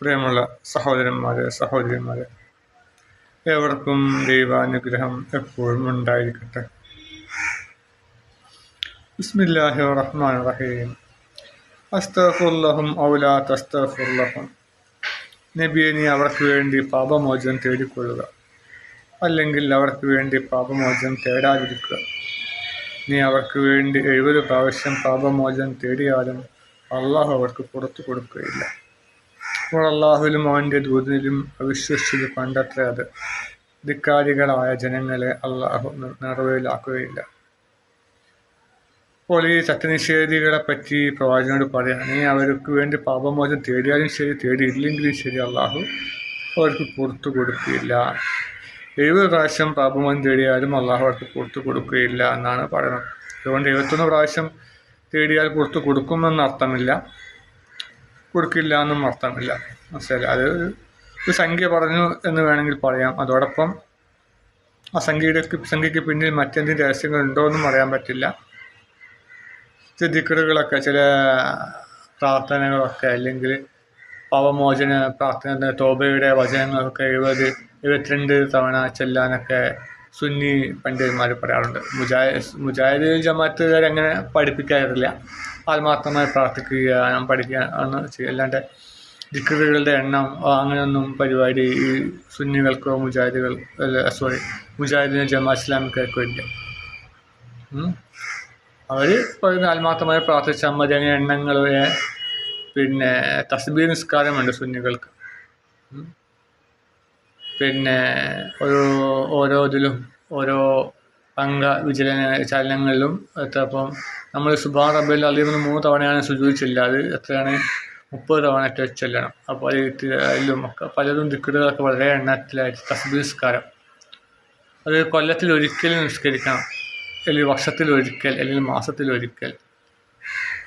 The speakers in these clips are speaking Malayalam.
പ്രിയമുള്ള സഹോദരന്മാരെ സഹോദരിമാരെ ഏവർക്കും ദൈവാനുഗ്രഹം എപ്പോഴും ഉണ്ടായിരിക്കട്ടെ. ബിസ്മില്ലാഹി റഹ്മാൻ റഹീം അസ്തഫുല്ലഹും ഔലാ തസ്തഫുല്ലഹും നബിയെ നീ അവർക്ക് വേണ്ടി പാപമോചനം തേടിക്കൊള്ളുക. അല്ലെങ്കിൽ അവർക്ക് വേണ്ടി പാപമോചനം തേടാതിരിക്കുക. നീ അവർക്ക് വേണ്ടി എഴുപത് പ്രാവശ്യം പാപമോചനം തേടിയാലും അള്ളാഹു അവർക്ക് പുറത്തു കൊടുക്കുകയില്ല. അള്ളാഹുലും അവന്റെ ദൂതനിലും അവിശ്വസിച്ചത് പണ്ടത്ര അത്. ധിക്കാരികളായ ജനങ്ങളെ അള്ളാഹു നിറവേലാക്കുകയില്ല അപ്പോൾ ഈ സത്യനിഷേധികളെ പറ്റി പ്രവാചകനോട് പറയാം നീ അവർക്ക് വേണ്ടി പാപമോചനം തേടിയാലും ശരി തേടിയില്ലെങ്കിലും ശരി അള്ളാഹു അവർക്ക് പുറത്തു കൊടുക്കുകയില്ല. എഴുപത് പ്രാവശ്യം പാപമോചനം തേടിയാലും അള്ളാഹു അവർക്ക് പുറത്തു കൊടുക്കുകയില്ല എന്നാണ് പറയുന്നത് അതുകൊണ്ട് എഴുപത്തൊന്ന് പ്രാവശ്യം തേടിയാൽ പുറത്തു കൊടുക്കുമെന്ന് അർത്ഥമില്ല കൊടുക്കില്ല എന്നും അർത്ഥമില്ല. മനസ്സിലായി അത് ഒരു സംഖ്യ പറഞ്ഞു എന്ന് വേണമെങ്കിൽ പറയാം. അതോടൊപ്പം ആ സംഖ്യയുടെ സംഖ്യയ്ക്ക് പിന്നിൽ മറ്റെന്തെങ്കിലും രഹസ്യങ്ങൾ ഉണ്ടോ എന്നും പറയാൻ പറ്റില്ല. ചില ചില പ്രാർത്ഥനകളൊക്കെ അല്ലെങ്കിൽ പാവമോചന പ്രാർത്ഥന തോബയുടെ വചനങ്ങളൊക്കെ എഴുപത് എഴുപത്തിരണ്ട് തവണ ചെല്ലാനൊക്കെ സുന്നി പണ്ഡിതന്മാർ പറയാറുണ്ട്. മുജാഹിദ് മുജാഹിദ് ജമാത്തുകാർ അങ്ങനെ പഠിപ്പിക്കാറില്ല. ആത്മാർത്ഥമായി പ്രാർത്ഥിക്കുക പഠിക്കുക ആണ് ചെയ്യുക. അല്ലാണ്ട് ദിക്കറുകളുടെ എണ്ണം അങ്ങനെയൊന്നും പരിപാടി ഈ സുന്നികൾക്കോ മുജാഹിദുകൾ സോറി മുജാഹിദിന് ജമാ ഇസ്ലാമിക്കോ ഇല്ല. അവർ പറയുന്ന ആത്മാർത്ഥമായി പ്രാർത്ഥിച്ചാൽ മതി. അങ്ങനെ എണ്ണങ്ങൾ പിന്നെ തസ്ബീർ നിസ്കാരമുണ്ട് സുന്നികൾക്ക്. പിന്നെ ഒരു ഓരോ ഇതിലും ഓരോ അംഗ വിചല ചലനങ്ങളിലും എത്തപ്പം നമ്മൾ സുബാൻ റബ്ബിൽ നിന്ന് മൂന്ന് തവണയാണ് സുജൂച്ചില്ല അത് എത്രയാണ്? മുപ്പത് തവണ ചെല്ലണം. അപ്പോൾ അതിലും ഒക്കെ പലതും ദിക്കുകളൊക്കെ വളരെ എണ്ണത്തിലായിട്ട് തസ്ബീർ നിസ്കാരം. അത് കൊല്ലത്തിൽ ഒരിക്കലും നിസ്കരിക്കണം. അല്ലെങ്കിൽ വർഷത്തിൽ ഒരിക്കൽ അല്ലെങ്കിൽ മാസത്തിൽ ഒരിക്കൽ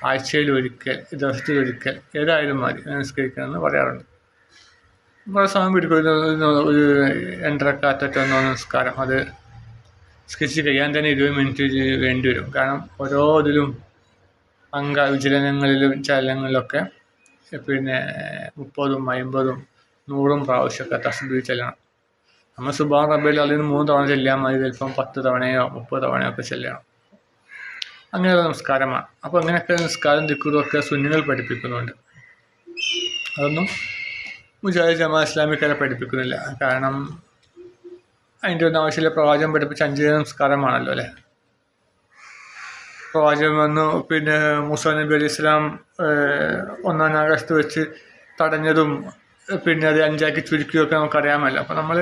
ആഴ്ചയിൽ ഒരിക്കൽ ദിവസത്തിൽ ഒരിക്കൽ ഏതായാലും മതി. നിസ്കരിക്കണമെന്ന് പറയാറുണ്ട്. കുറേ സമയം പിടിക്കും ഒരു രണ്ടരക്കാറ്റൊന്ന് നമസ്കാരം അത് സ്കെച്ച് കഴിയാൻ തന്നെ ഇരുപത് മിനിറ്റ് വേണ്ടി വരും. കാരണം ഓരോ ഇതിലും അംഗ വിചലനങ്ങളിലും ചലനങ്ങളിലൊക്കെ പിന്നെ മുപ്പതും അമ്പതും നൂറും പ്രാവശ്യമൊക്കെ തസ്ബീ ചെല്ലണം. നമ്മൾ സുബാൻ റബ്ബയിൽ അതിൽ നിന്ന് മൂന്ന് തവണ ചെല്ലാൻ മതി. ചിലപ്പം പത്ത് തവണയോ മുപ്പത് തവണയോ ഒക്കെ ചെല്ലണം. അങ്ങനെയുള്ള നമസ്കാരമാണ് അപ്പോൾ അങ്ങനെയൊക്കെ നിസ്കാരം ദിക്കുറൊക്കെ സുന്നികൾ പഠിപ്പിക്കുന്നുണ്ട്. അതൊന്നും മുജാഹിദ് ജമാ ഇസ്ലാമിക്കാരെ പഠിപ്പിക്കുന്നില്ല. കാരണം അതിന്റെ ഒന്നും ആവശ്യമില്ല പ്രവാചകം പഠിപ്പിച്ച അഞ്ച് നമസ്കാരമാണല്ലോ അല്ലേ? പ്രവാചകൻ വന്നു പിന്നെ മുസാ നബി അലി ഇസ്ലാം ഒന്നാം ആകാശത്ത് വെച്ച് തടഞ്ഞതും പിന്നെ അത് അഞ്ചാക്കി ചുരുക്കിയൊക്കെ നമുക്കറിയാമല്ലോ. അപ്പോൾ നമ്മൾ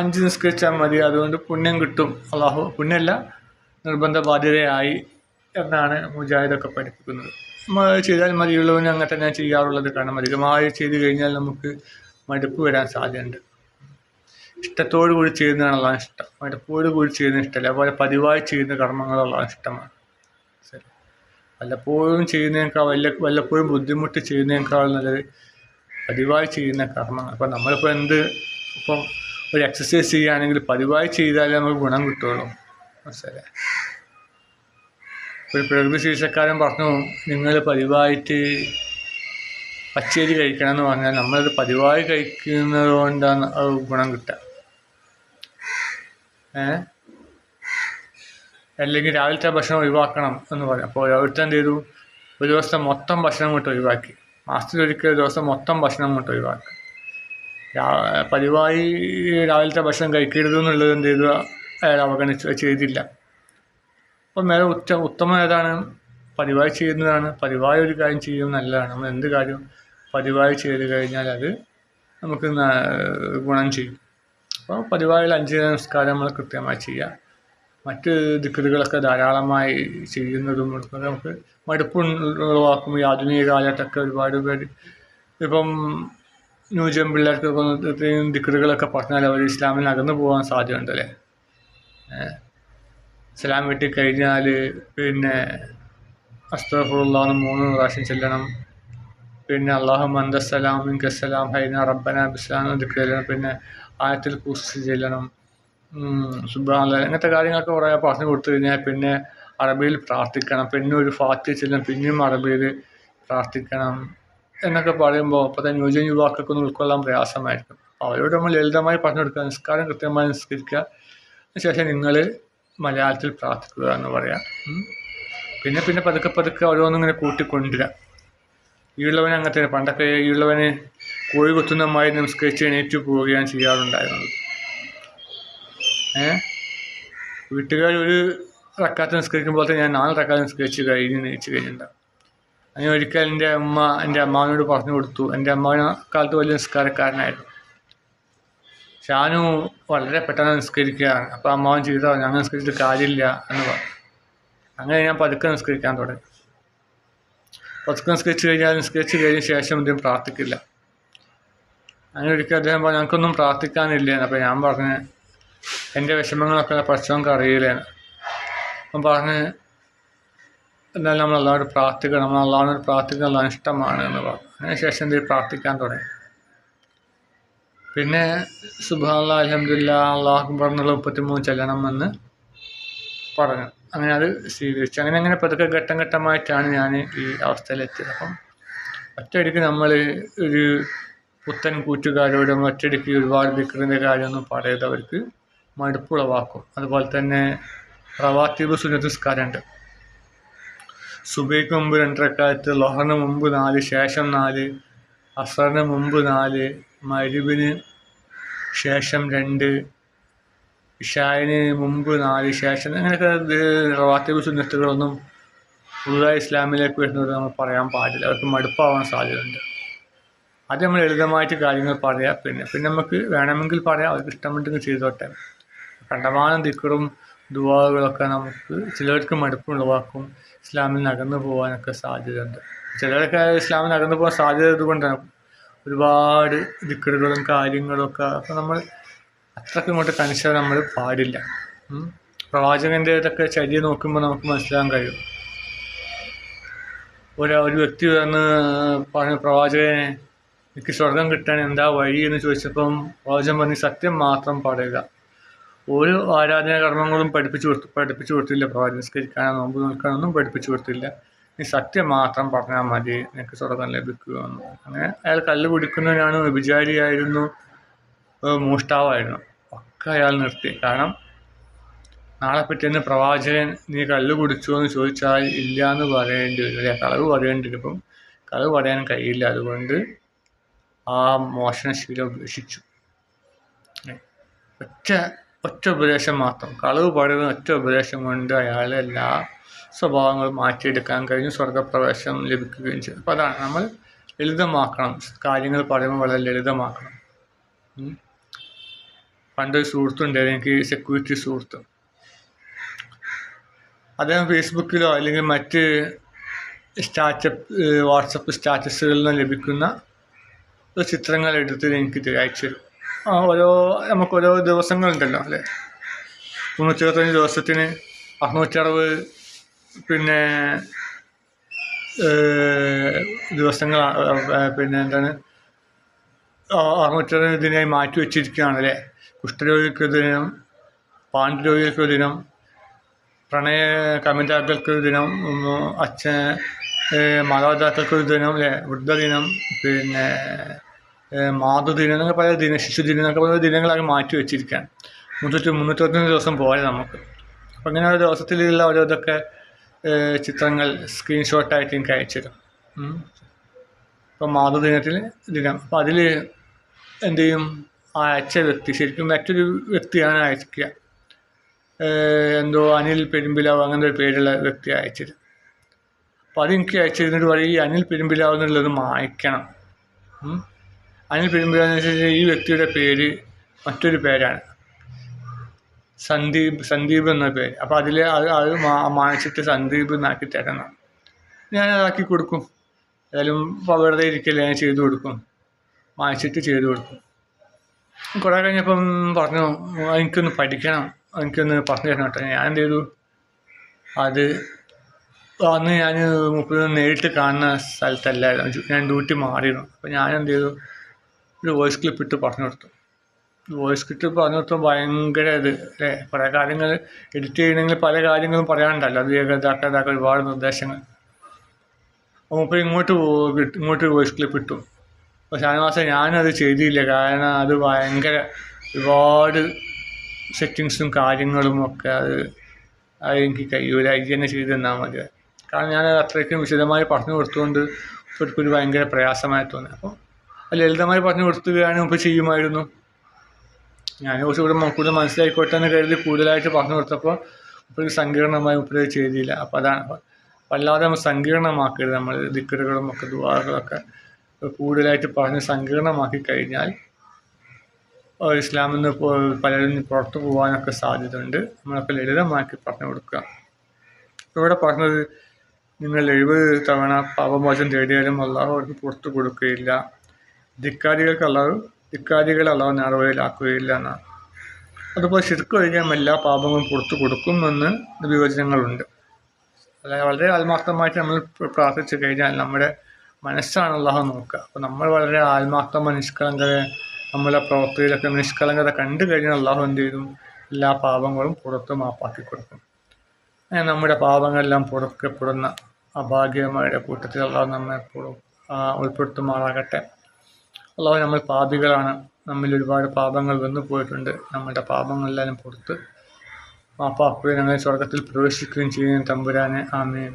അഞ്ച് നിസ്കരിച്ചാൽ മതി അതുകൊണ്ട് പുണ്യം കിട്ടും. അള്ളാഹു പുണ്യമല്ല നിർബന്ധ ബാധ്യതയായി എന്നാണ് മുജാഹിദൊക്കെ പഠിപ്പിക്കുന്നത്. ചെയ്താൽ മതിയുള്ളവന് അങ്ങനെ തന്നെ ചെയ്യാറുള്ളത്. കാരണം അധികമായി ചെയ്ത് കഴിഞ്ഞാൽ നമുക്ക് മടുപ്പ് വരാൻ സാധ്യതയുണ്ട്. ഇഷ്ടത്തോടു കൂടി ചെയ്യുന്നതാണുള്ള ഇഷ്ടം. മടുപ്പോട് കൂടി ചെയ്യുന്ന ഇഷ്ടമല്ല. അതുപോലെ പതിവായി ചെയ്യുന്ന കർമ്മങ്ങളുള്ള ഇഷ്ടമാണ്. ശരി. വല്ലപ്പോഴും ചെയ്യുന്നതിനേക്കാൾ വല്ല വല്ലപ്പോഴും ബുദ്ധിമുട്ട് ചെയ്യുന്നതിനേക്കാൾ നല്ലത് പതിവായി ചെയ്യുന്ന കർമ്മങ്ങൾ. അപ്പം നമ്മളിപ്പോൾ എന്ത് ഇപ്പം ഒരു എക്സസൈസ് ചെയ്യുകയാണെങ്കിൽ പതിവായി ചെയ്താലേ നമുക്ക് ഗുണം കിട്ടുള്ളൂ. മനസ്സിലായി? ഒരു പ്രകൃതി ചികിത്സക്കാരൻ പറഞ്ഞു നിങ്ങൾ പതിവായിട്ട് പച്ചരി കഴിക്കണം എന്ന് പറഞ്ഞാൽ നമ്മളത് പതിവായി കഴിക്കുന്നത് കൊണ്ടാണ് അത് ഗുണം കിട്ടുക. ഏ? അല്ലെങ്കിൽ രാവിലത്തെ ഭക്ഷണം ഒഴിവാക്കണം എന്ന് പറയും അപ്പോൾ ഓരോരുത്തർ എന്ത് ചെയ്തു? ഒരു ദിവസം മൊത്തം ഭക്ഷണം കൊണ്ട് ഒഴിവാക്കി. മാസത്തിലൊരിക്കൽ ദിവസം മൊത്തം ഭക്ഷണം കൊണ്ട് ഒഴിവാക്കി. പതിവായി രാവിലത്തെ ഭക്ഷണം കഴിക്കരുത് എന്നുള്ളത് എന്ത് ചെയ്തു? അയാൾ അവഗണിച്ച് ചെയ്തില്ല. അപ്പം നേരെ ഉച്ച ഉത്തമം ഏതാണ്? പതിവായി ചെയ്യുന്നതാണ്. പതിവായി ഒരു കാര്യം ചെയ്യുന്നത് നല്ലതാണ്. നമ്മൾ എന്ത് കാര്യം പതിവായി ചെയ്ത് കഴിഞ്ഞാൽ അത് നമുക്ക് ഗുണം ചെയ്യും. അപ്പോൾ പതിവായുള്ള അഞ്ച് നമസ്കാരം നമ്മൾ കൃത്യമായി ചെയ്യുക. മറ്റ് ദിക്കറുകളൊക്കെ ധാരാളമായി ചെയ്യുന്നതും നമുക്ക് മടുപ്പ് ഉളവാക്കും. ഈ ആധുനിക കാലത്തൊക്കെ ഒരുപാട് പേര് ഇപ്പം ന്യൂജൻ പിള്ളേർക്കൊക്കെ ഇത്രയും ദിക്കറുകളൊക്കെ പറഞ്ഞാൽ അവർ ഇസ്ലാമിൽ അകന്നു പോകാൻ സാധ്യതയുണ്ട് അല്ലേ ഇസ്ലാം വീട്ടിൽ കഴിഞ്ഞാൽ പിന്നെ അസ്തഫുള്ളാന്ന് മൂന്ന് പ്രാവശ്യം ചെല്ലണം. പിന്നെ അള്ളാഹു മന്ദസ്സലാം കസ്സലാം ഹൈന റബ്ബന ദിക്കർ ചെല്ലണം പിന്നെ ആയത്തിൽ കുസ് ചെല്ലണം. സുബ്രാല അങ്ങനത്തെ കാര്യങ്ങളൊക്കെ കുറേ പറഞ്ഞു കൊടുത്തു കഴിഞ്ഞാൽ പിന്നെ അറബിയിൽ പ്രാർത്ഥിക്കണം. പിന്നെ ഒരു ഫാത്തി ചെല്ലണം. പിന്നെയും അറബിയിൽ പ്രാർത്ഥിക്കണം എന്നൊക്കെ പറയുമ്പോൾ അപ്പോൾ തന്നെ ന്യൂജൻ യുവാക്കൾക്കൊന്നും ഉൾക്കൊള്ളാൻ പ്രയാസമായിരിക്കും. അവരോട് നമ്മൾ ലളിതമായി പറഞ്ഞു കൊടുക്കുക നിസ്കാരം കൃത്യമായി നിസ്കരിക്കുക. അതിനുശേഷം നിങ്ങൾ മലയാളത്തിൽ പ്രാർത്ഥിക്കുക എന്ന് പറയാം. പിന്നെ പിന്നെ പതുക്കെ പതുക്കെ ഓരോന്നും ഇങ്ങനെ കൂട്ടിക്കൊണ്ടുവരിക ഈയുള്ളവൻ അങ്ങനത്തെ പണ്ടൊക്കെ ഈയുള്ളവന് കോഴി കുത്തുന്നമായി നമസ്കരിച്ച് എണീറ്റ് പോവുകയാണ് ചെയ്യാറുണ്ടായിരുന്നത്. ഏ? വീട്ടുകാർ ഒരു റക്കാത്ത് നിസ്കരിക്കുമ്പോൾ തന്നെ ഞാൻ നാല് റക്കാത്ത് നിസ്കരിച്ച് കഴിഞ്ഞ് നയിച്ചു കഴിഞ്ഞിട്ടുണ്ടാവും അങ്ങനെ ഒരിക്കൽ എന്റെ അമ്മ എന്റെ അമ്മാവിനോട് പറഞ്ഞു കൊടുത്തു. എന്റെ അമ്മാവിനെ കാലത്ത് വലിയ നിസ്കാരക്കാരനായിരുന്നു. ഷാനു വളരെ പെട്ടെന്ന് നിസ്കരിക്കുകയാണ്. അപ്പോൾ അമ്മാവൻ ചെയ്ത ഞാൻ നിസ്കരിച്ചിട്ട് കാര്യമില്ല എന്ന് പറഞ്ഞു. അങ്ങനെ ഞാൻ പതുക്കെ നിസ്കരിക്കാൻ തുടങ്ങി. പതുക്കെ നിസ്കരിച്ച് കഴിഞ്ഞാൽ നിസ്കരിച്ച് കഴിഞ്ഞ ശേഷം ഇദ്ദേഹം പ്രാർത്ഥിക്കില്ല. അങ്ങനെ ഒരിക്കൽ അദ്ദേഹം പറഞ്ഞു ഞങ്ങൾക്കൊന്നും പ്രാർത്ഥിക്കാനില്ല അപ്പോൾ ഞാൻ പറഞ്ഞു എന്റെ വിഷമങ്ങളൊക്കെ പഠിച്ചവർക്ക് അറിയില്ലേന്ന്. അപ്പം പറഞ്ഞ് എന്നാൽ നമ്മൾ എല്ലാവരും പ്രാർത്ഥിക്കണം നമ്മൾ എല്ലാവരും പ്രാർത്ഥിക്കാൻ അള്ളാഹ് ഇഷ്ടമാണ് എന്ന് പറഞ്ഞു. അതിനുശേഷം എന്തെങ്കിലും എന്ത് പ്രാർത്ഥിക്കാൻ തുടങ്ങി. പിന്നെ സുബാന അലഹമില്ല അള്ളാഹു പറഞ്ഞുള്ള മുപ്പത്തിമൂന്ന് ചെല്ലണമെന്ന് പറഞ്ഞു. അങ്ങനെ അത് സ്വീകരിച്ചു. അങ്ങനെ അങ്ങനെ പതുക്കെ ഘട്ടം ഘട്ടമായിട്ടാണ് ഞാൻ ഈ അവസ്ഥയിലെത്തിയത്. അപ്പം ഒറ്റയടിക്ക് നമ്മൾ ഒരു പുത്തൻ കൂറ്റുകാരോടും ഒറ്റയടിക്ക് ഒരുപാട് ദിക്കറിന്റെ കാര്യമൊന്നും പറയത് അവർക്ക് മടുപ്പുളവാക്കും. അതുപോലെ തന്നെ റവാത്തീബ് സുന്നത്തിസ്കാരമുണ്ട് സുബൈക്ക് മുമ്പ് രണ്ടരക്കാലത്ത് ലൊഹറിന് മുമ്പ് നാല് ശേഷം നാല് അസറിന് മുമ്പ് നാല് മരുവിന് ശേഷം രണ്ട് ഇഷായിന് മുമ്പ് നാല് ശേഷം അങ്ങനെയൊക്കെ റവാത്തീബ് സുന്നത്തുകളൊന്നും പുതുതായി ഇസ്ലാമിലേക്ക് വരുന്നവർ നമ്മൾ പറയാൻ പാടില്ല. അവർക്ക് മടുപ്പാവാൻ സാധ്യതയുണ്ട്. അത് നമ്മൾ ലളിതമായിട്ട് കാര്യങ്ങൾ പറയാം. പിന്നെ പിന്നെ നമുക്ക് വേണമെങ്കിൽ പറയാം. അവർക്ക് ഇഷ്ടമുണ്ടെങ്കിൽ ചെയ്തോട്ടെ. കണ്ടമാനം ദിക്കറും ദുവാകളൊക്കെ നമുക്ക് ചിലർക്ക് മടുപ്പുളവാക്കും. ഇസ്ലാമിൽ നടന്നു പോകാനൊക്കെ സാധ്യതയുണ്ട്. ചിലരൊക്കെ ഇസ്ലാമിൽ നടന്നു പോകാൻ സാധ്യത കൊണ്ടാണ് ഒരുപാട് ദിക്കറുകളും കാര്യങ്ങളൊക്കെ. അപ്പം നമ്മൾ അത്രയ്ക്ക് ഇങ്ങോട്ട് കണിച്ചാൽ നമ്മൾ പാടില്ല. പ്രവാചകന്റെ ഇതൊക്കെ ചര്യ നോക്കുമ്പോൾ നമുക്ക് മനസ്സിലാക്കാൻ കഴിയും. ഒരു ഒരു വ്യക്തി വന്ന് പറഞ്ഞ പ്രവാചകനെ എനിക്ക് സ്വർഗം കിട്ടാൻ എന്താ വഴി? എന്ന് ചോദിച്ചപ്പം പ്രവാചകൻ പറഞ്ഞ് സത്യം മാത്രം പാടുക ഒരു ആരാധനാ കർമ്മങ്ങളും പഠിപ്പിച്ചു കൊടുത്തു പഠിപ്പിച്ചു കൊടുത്തില്ല. പ്രവാചകൻ നിസ്കരിക്കാനോ നോമ്പ് നോക്കാനൊന്നും പഠിപ്പിച്ചു കൊടുത്തില്ല. നീ സത്യം മാത്രം പറഞ്ഞാൽ മതി. നിനക്ക് സ്വർഗം ലഭിക്കുമെന്ന് അങ്ങനെ അയാൾ കല്ല് പിടിക്കുന്നവനാണ് വിചാരിയായിരുന്നു മോഷ്ടാവായിരുന്നു. ഒക്കെ അയാൾ നിർത്തി. കാരണം നാളെ പിറ്റേന്ന് പ്രവാചകൻ നീ കല്ല് കുടിച്ചോ എന്ന് ചോദിച്ചാൽ ഇല്ല എന്ന് പറയേണ്ടി വരും. അല്ലെ? കളവ് പറയേണ്ടി വരും. ഇപ്പം കളവ് പറയാൻ കഴിയില്ല. അതുകൊണ്ട് ആ മോഷണശീലം ഉപേക്ഷിച്ചു. ഒറ്റ ഒറ്റ ഉപദേശം മാത്രം. കളവ് പാടുന്ന ഒറ്റ ഉപദേശം കൊണ്ട് അയാളെ എല്ലാ സ്വഭാവങ്ങളും മാറ്റിയെടുക്കാൻ കഴിഞ്ഞു സ്വർഗപ്രവേശം ലഭിക്കുകയും ചെയ്തു. അപ്പോൾ അതാണ് നമ്മൾ ലളിതമാക്കണം. കാര്യങ്ങൾ പറയുമ്പോൾ വളരെ ലളിതമാക്കണം. പണ്ടൊരു സുഹൃത്തുണ്ടായിരുന്നു എനിക്ക് സെക്യൂരിറ്റി സുഹൃത്ത്. അദ്ദേഹം ഫേസ്ബുക്കിലോ അല്ലെങ്കിൽ മറ്റ് സ്റ്റാറ്റപ്പ് വാട്സപ്പ് സ്റ്റാറ്റസുകളിൽ നിന്ന് ലഭിക്കുന്ന ചിത്രങ്ങൾ എടുത്ത് എനിക്ക് അയച്ചു തരും. ഓരോ നമുക്ക് ഓരോ ദിവസങ്ങളുണ്ടല്ലോ അല്ലേ? മുന്നൂറ്റിരുപത്തഞ്ച് ദിവസത്തിന് അറുന്നൂറ്ററുപത് പിന്നെ ദിവസങ്ങൾ പിന്നെ എന്താണ്? അറുന്നൂറ്ററുപത് ദിനമായി മാറ്റി വെച്ചിരിക്കുകയാണ് അല്ലേ കുഷ്ഠരോഗികൾക്ക് ദിനം പാണ്ഡുരോഗികൾക്ക് ദിനം പ്രണയ കമിതാക്കൾക്ക് ദിനം അച്ഛൻ മാതാപിതാക്കൾക്ക് ദിനം അല്ലേ? വൃദ്ധദിനം പിന്നെ മാതൃദിനം എന്നൊക്കെ പല ദിന ശിശുദിനം എന്നൊക്കെ പല ദിനങ്ങളാക്കി മാറ്റി വെച്ചിരിക്കുകയാണ്. മുന്നൂറ്റി മുന്നൂറ്റൊന്ന് ദിവസം പോയത് നമുക്ക്. അപ്പം അങ്ങനെ ഒരു ദിവസത്തിലുള്ള ഓരോ ഇതൊക്കെ ചിത്രങ്ങൾ സ്ക്രീൻഷോട്ടായിട്ട് എനിക്ക് അയച്ചിരും. ഇപ്പം മാതൃദിനത്തിൽ ദിനം. അപ്പം അതിൽ എന്ത് ചെയ്യും ആ അയച്ച വ്യക്തി ശരിക്കും മറ്റൊരു വ്യക്തിയാണ് അയക്കുക എന്തോ അനിൽ പെരുമ്പിലാവ് അങ്ങനത്തെ ഒരു പേരുള്ള വ്യക്തി അയച്ചത് അപ്പോൾ അതെനിക്ക് അയച്ചിരുന്നിട്ട് പറയും ഈ അനിൽ പെരുമ്പിലാവ് എന്നുള്ളത് മായ്ക്കണം. എന്ന് വെച്ചാൽ ഈ വ്യക്തിയുടെ പേര് മറ്റൊരു പേരാണ്. സന്ദീപ് സന്ദീപ് എന്ന പേര്. അപ്പോൾ അതിൽ അത് അത് മാനിച്ചിട്ട് സന്ദീപ് എന്നാക്കി തരണം. ഞാൻ അതാക്കി കൊടുക്കും. ഏതായാലും വെറുതെ ഇരിക്കില്ല ഞാൻ ചെയ്തു കൊടുക്കും. മാനിച്ചിട്ട് ചെയ്തു കൊടുക്കും. കുറേ കഴിഞ്ഞപ്പം പറഞ്ഞു എനിക്കൊന്ന് പഠിക്കണം. എനിക്കൊന്ന് പറഞ്ഞു തരണം കേട്ടോ. ഞാൻ എന്ത് ചെയ്തു? അത് അന്ന് ഞാൻ മുപ്പത് നേരിട്ട് കാണുന്ന സ്ഥലത്തല്ലായിരുന്നു. ഞാൻ ഡ്യൂട്ടി മാറിയിരുന്നു. അപ്പോൾ ഞാൻ എന്ത് ചെയ്തു? ഒരു വോയിസ് ക്ലിപ്പ് ഇട്ട് പറഞ്ഞു കൊടുത്തു. വോയിസ് ക്ലിപ്പ് പറഞ്ഞു കൊടുത്തപ്പോൾ ഭയങ്കര ഇത് അല്ലേ പല കാര്യങ്ങൾ എഡിറ്റ് ചെയ്യണമെങ്കിൽ പല കാര്യങ്ങളും പറയാനുണ്ടല്ലോ. അത് ഇതാക്കുക ഇതാക്കുക ഒരുപാട് നിർദ്ദേശങ്ങൾ. അപ്പോൾ ഇങ്ങോട്ട് ഇങ്ങോട്ട് വോയിസ് ക്ലിപ്പ് ഇട്ടു. അപ്പോൾ ഷാനവാസ ഞാനത് ചെയ്തില്ല. കാരണം അത് ഭയങ്കര ഒരുപാട് സെറ്റിങ്സും കാര്യങ്ങളും ഒക്കെ അത് അത് എനിക്ക് കഴിയൂല. ഇത് തന്നെ ചെയ്ത് തന്നാൽ മതി. കാരണം ഞാനത് അത്രയ്ക്കും വിശദമായി പറഞ്ഞു കൊടുത്തുകൊണ്ട് ഒരു ഭയങ്കര പ്രയാസമായി തോന്നി. അപ്പോൾ ലളിതമായി പറഞ്ഞു കൊടുത്തുകയാണ് ഇപ്പോൾ ചെയ്യുമായിരുന്നു. ഞാൻ കുറച്ച് കൂടെ മ- കൂടുതൽ മനസ്സിലായിക്കോട്ടെ എന്ന് കരുതി കൂടുതലായിട്ട് പറഞ്ഞു കൊടുത്തപ്പോൾ ഇപ്പോൾ സങ്കീർണമായി ഇപ്പോൾ ചെയ്തില്ല. അപ്പോൾ അതാണ്. വല്ലാതെ നമ്മൾ സങ്കീർണമാക്കരുത്. നമ്മൾ ദിക്കറുകളും ഒക്കെ ദുവാറുകളൊക്കെ കൂടുതലായിട്ട് പറഞ്ഞ് സങ്കീർണമാക്കി കഴിഞ്ഞാൽ ഇസ്ലാമിൽ നിന്ന് പലരും പുറത്തു പോകാനൊക്കെ സാധ്യതയുണ്ട്. നമ്മളൊക്കെ ലളിതമാക്കി പറഞ്ഞു കൊടുക്കുക. ഇവിടെ പറഞ്ഞത് നിങ്ങൾ എഴുപത് തവണ പാപമോചനം തേടിയാലും അള്ളാഹു അവർക്ക് പുറത്തു കൊടുക്കുകയില്ല. ധിക്കാരികൾക്ക് അള്ളാഹു ധിക്കാരികളെ അള്ളാഹു നേർവഴിയിലാക്കുകയില്ല എന്നാണ് അതുപോലെ ശരിക്കും ഒഴികെ എല്ലാ പാപങ്ങളും പുറത്തു കൊടുക്കുമെന്ന് വിവചനങ്ങളുണ്ട്. അതായത് വളരെ ആത്മാർത്ഥമായിട്ട് നമ്മൾ പ്ര- പ്രാർത്ഥിച്ചു കഴിഞ്ഞാൽ നമ്മുടെ മനസ്സാണ് അള്ളാഹു നോക്കുക. അപ്പോൾ നമ്മൾ വളരെ ആത്മാർത്ഥമായ നിഷ്കളങ്കത നമ്മളെ പ്രവൃത്തിയിലൊക്കെ നിഷ്കളങ്കത കണ്ടു കഴിഞ്ഞാൽ അള്ളാഹു എന്ത് ചെയ്തു എല്ലാ പാപങ്ങളും പുറത്ത് മാപ്പാക്കി കൊടുക്കും. അങ്ങനെ നമ്മുടെ പാപങ്ങളെല്ലാം പുറക്കപ്പെടുന്ന അഭാഗ്യമായ കൂട്ടത്തിൽ അള്ളാഹു നമ്മെ എപ്പോഴും ഉൾപ്പെടുത്തുമാറാകട്ടെ. അള്ളാഹു നമ്മൾ പാപികളാണ്. നമ്മിൽ ഒരുപാട് പാപങ്ങൾ വന്നു പോയിട്ടുണ്ട്. നമ്മുടെ പാപങ്ങളെല്ലാം പുറത്ത് മാപ്പാക്കുകയും ഞങ്ങളെ സ്വർഗത്തിൽ പ്രവേശിക്കുകയും ചെയ്യുന്ന തമ്പുരാനെ. ആമേൻ.